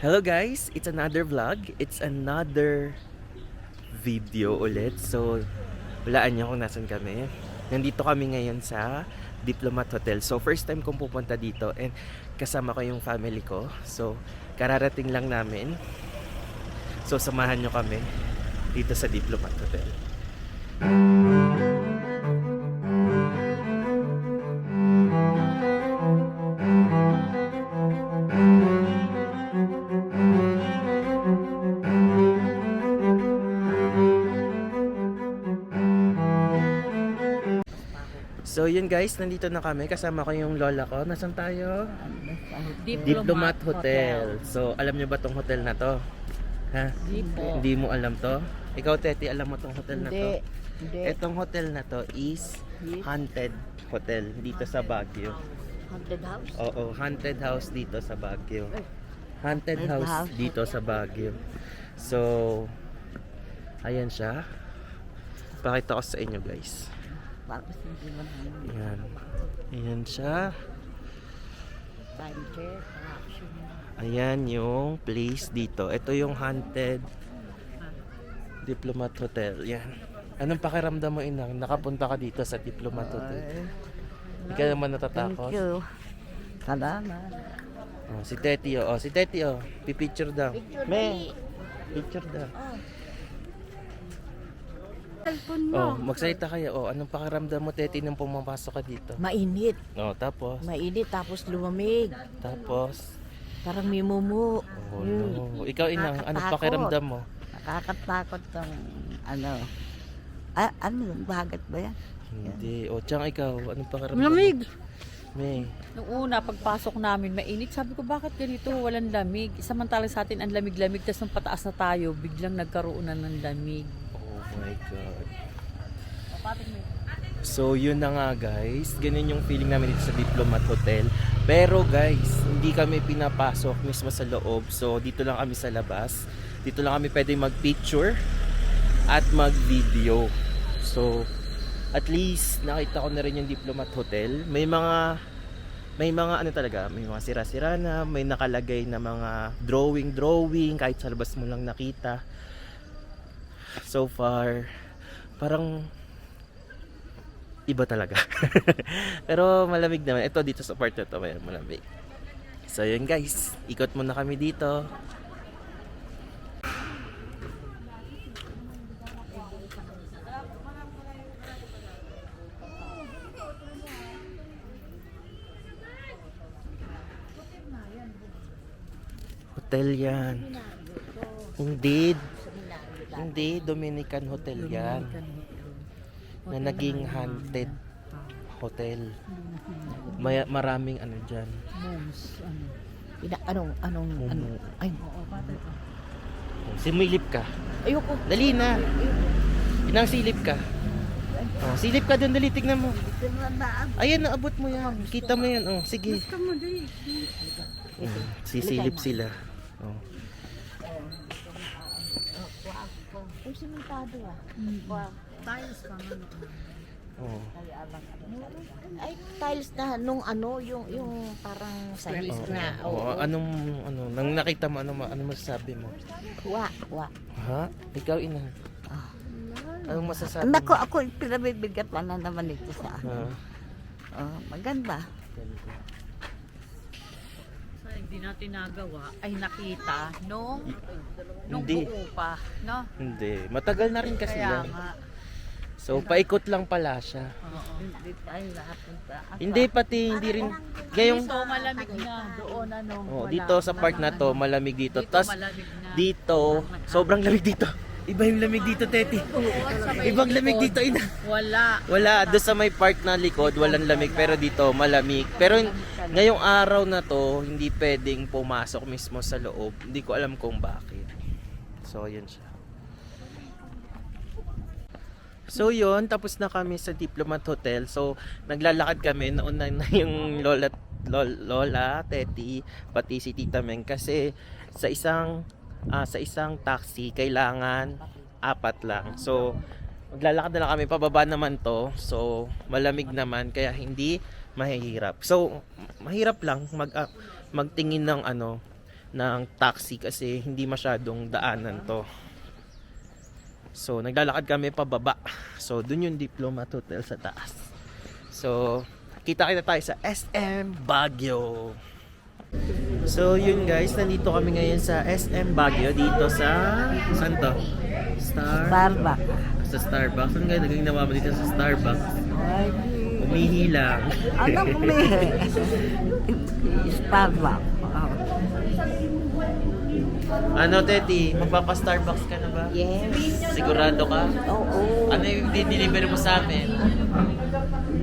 Hello guys, it's another vlog. It's another video ulit. So, walaan niyo kung nasan kami. Nandito kami ngayon sa Diplomat Hotel. So, first time kong pupunta dito and kasama ko yung family ko. So, kararating lang namin. So, samahan niyo kami dito sa Diplomat Hotel. So, yun guys, nandito na kami. Kasama ko yung lola ko. Nasaan tayo? Diplomat Hotel. So, alam niyo ba tong hotel na to? Ha? Hindi po. Hindi mo alam to? Ikaw, Teti, alam mo tong hotel na to? Hindi. Hindi. Etong hotel na to is haunted hotel dito sa Baguio. Haunted house? Oo, haunted house dito sa Baguio. Haunted Haunted house house. dito sa Baguio. So, ayan siya. Pakita ko sa inyo guys. Tapos hindi mo naman Ayan. Ayan siya. action. Ayan yung place dito. Ito yung haunted Diplomat Hotel. Yan. Anong pakiramdam mo inang? Nakapunta ka dito sa Diplomat Hotel. Hindi ka naman Thank natatakot? you. Salamat. Oh, si Teti oh. oh. Si Teti oh. Pipicture daw. Me. Picture daw. Cellphone mo. Oh, magsalita kayo. Oh, anong pakiramdam mo Teti nung pumapasok ka dito? Mainit. Oh, tapos. Mainit tapos lumamig. Tapos. Parang may mumu. Oh, no. Ikaw inang, anong pakiramdam mo? Nakakatakot tong ano. Ah, ano yun? Bagat ba yan? Hindi. O, Chang, ikaw, anong pakiramdam Lamig. May. Nung una, pagpasok namin, mainit. Sabi ko, bakit ganito? Walang lamig. Samantala sa atin, ang lamig-lamig. Tapos nung pataas na tayo, biglang nagkaroon na ng lamig. Oh my God. So, yun na nga guys. Ganun yung feeling namin dito sa Diplomat Hotel. Pero guys, hindi kami pinapasok mismo sa loob. So, dito lang kami sa labas. Dito lang kami pwede mag-picture at mag-video. So, at least nakita ko na rin yung Diplomat Hotel. May mga may mga ano talaga, may mga sira-sira na, may nakalagay na mga drawing-drawing kahit sa labas mo lang nakita. So far, parang iba talaga. Pero malamig naman. Ito dito sa part na to, may malamig. So yun guys, ikot muna kami dito. Hotel yan. Hindi. Hindi, Dominican Hotel yan. Na naging haunted hotel. May, maraming ano dyan. Moms, ano. Ina, anong, anong, ano? Mumu. Ay, Similip ka. ayoko. Dali na. Inang silip ka. Oh, silip ka doon, dali, tignan mo. Ayan, naabot mo yan. Kita mo yan. Oh, sige. Mm, sisilip sila. Oh. Ay, simentado ah. Wow. Tiles pa ano. Oh. Ay, tiles na nung ano, yung yung parang sahig na. Oh, Oo. anong ano, nang nakita mo ano ano masasabi mo? Wa, wa. Ha? Ikaw ina. Ah. Anong masasabi Nako, mo? ako pinabibigat na naman ito sa Ha? ano. Oh, maganda. Sa hindi natin nagawa, ay nakita nung, nung Hindi. buo pa. No? Hindi. Matagal na rin kasi Kaya yan. nga. So, paikot lang pala siya. Oo. Hindi tayo nakapunta. Hindi pati, hindi rin. Ngayong, Dito malamig na. Doon ano. oh, wala. dito sa part na to, malamig dito. Dito Tapos, malamig na. dito, sobrang lamig dito. Iba yung lamig dito, Teti. Ibang lamig dito, ina. Wala. Wala, doon sa may part na likod, walang lamig. Pero dito, malamig. Pero ngayong araw na to, hindi pwedeng pumasok mismo sa loob. Hindi ko alam kung bakit. So, yun siya. So yun, tapos na kami sa Diplomat Hotel. So naglalakad kami, nauna na yung lola, lola, lola Teti, pati si Tita Meng kasi sa isang ah, sa isang taxi kailangan apat lang. So maglalakad na lang kami, pababa naman to. So malamig naman kaya hindi mahihirap. So mahirap lang mag ah, magtingin ng ano ng taxi kasi hindi masyadong daanan to. So, naglalakad kami pababa. So, dun yung Diplomat Hotel sa taas. So, kita-kita tayo sa SM Baguio. So, yun guys, nandito kami ngayon sa SM Baguio dito sa saan to? Star Starbucks. sa Starbucks. Ano nga naging nawa mo dito sa Starbucks? Ay, Umihi lang. ano kumihi? Starbucks. ano, Teti? Magpapa-Starbucks ka na ba? Yes. Sigurado ka? Oo. Ano yung delivery mo sa amin?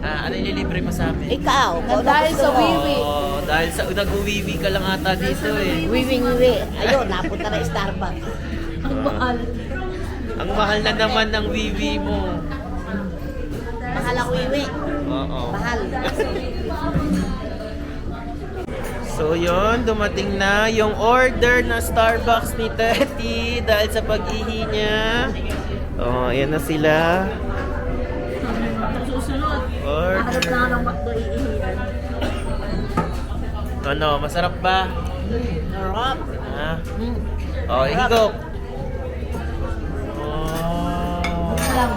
Ah, ano yung delivery mo sa amin? Ikaw, kung dahil gusto sa wiwi. Oh, dahil sa nag-uwiwi ka lang ata dito eh. Wiwi, wiwi. Ayun, napunta na Starbucks. Ang mahal. Ang mahal na naman ng wiwi mo. Mahal ang wiwi. Oo. Mahal. So yun, dumating na yung order na Starbucks ni Teti dahil sa pag-ihi niya. Oh, ayan na sila. Susunod. Order. ng McDo iihiyan. Ano, masarap ba? Sarap. Ah. Mm. Oh, higop. Oh, sarap.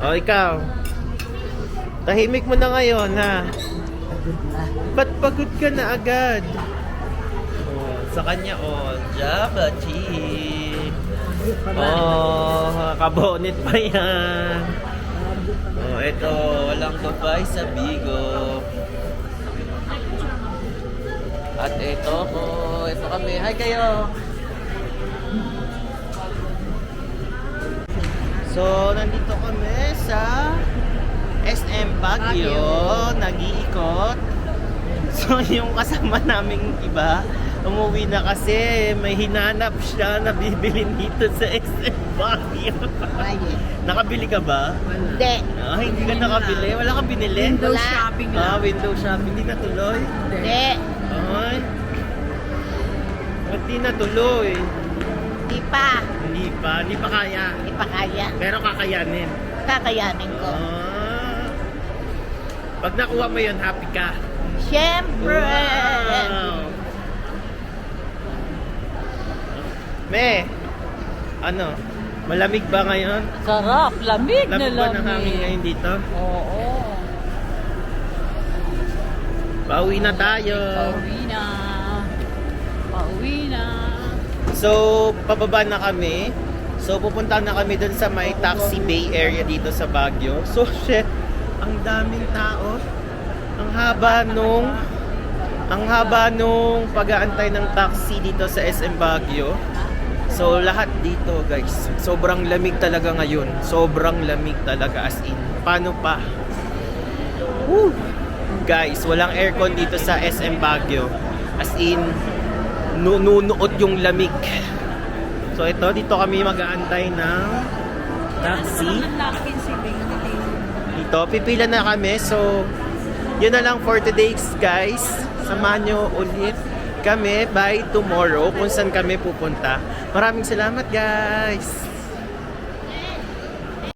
Oh, ikaw. Tahimik mo na ngayon, ha? Ba't pagod ka na agad? Oh, sa kanya, oh, Java chip. Oh, kabonit pa yan. Oh, ito, walang Dubai sa Bigo. At ito po, ito kami. Hi kayo! So, nandito kami sa SM Baguio, nag-iikot. So, yung kasama naming iba, umuwi na kasi may hinanap siya na bibili dito sa SM Baguio. Ay, Nakabili ka ba? Hindi. Ah, hindi ka nakabili? Wala kang binili? Window Wala. shopping Ah, lang. window shopping. Hindi natuloy? Hindi. Ay. Ba't di natuloy? Hindi pa. Hindi pa. Hindi pa kaya. Hindi pa kaya. Pero kakayanin. Kakayanin ko. Ah. Pag nakuha mo yun, happy ka. Siyempre. Wow. Me, ano? Malamig ba ngayon? Sarap. Lamig na Lamig ba ng hangin lamig. ngayon dito? Oo. Pauwi na tayo. Pauwi na. Pauwi na. So, pababa na kami. So, pupunta na kami dun sa may Taxi Bay area dito sa Baguio. So, shit, ang daming tao. Ang haba nung ang haba nung pag-aantay ng taxi dito sa SM Baguio. So, lahat dito, guys. Sobrang lamig talaga ngayon. Sobrang lamig talaga as in. Paano pa? Woo! Guys, walang aircon dito sa SM Baguio. As in, nunuot yung lamig. So ito, dito kami mag-aantay ng taxi. Bing. Dito, pipila na kami. So, yun na lang for today, guys. Samahan nyo ulit kami by tomorrow kung saan kami pupunta. Maraming salamat, guys!